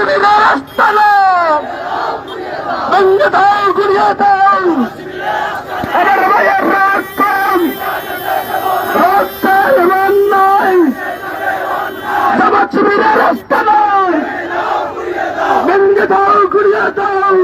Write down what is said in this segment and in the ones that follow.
আস্তানা ভেঙে দাও গুড়িয়ে দাও। আমার ভাইয়ের রাষ্ট্রম রাস্তার অন্যায় জামাত শিবিরের আস্তানায় ভেঙে দাও গুড়িয়ে দাও।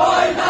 Spoiler!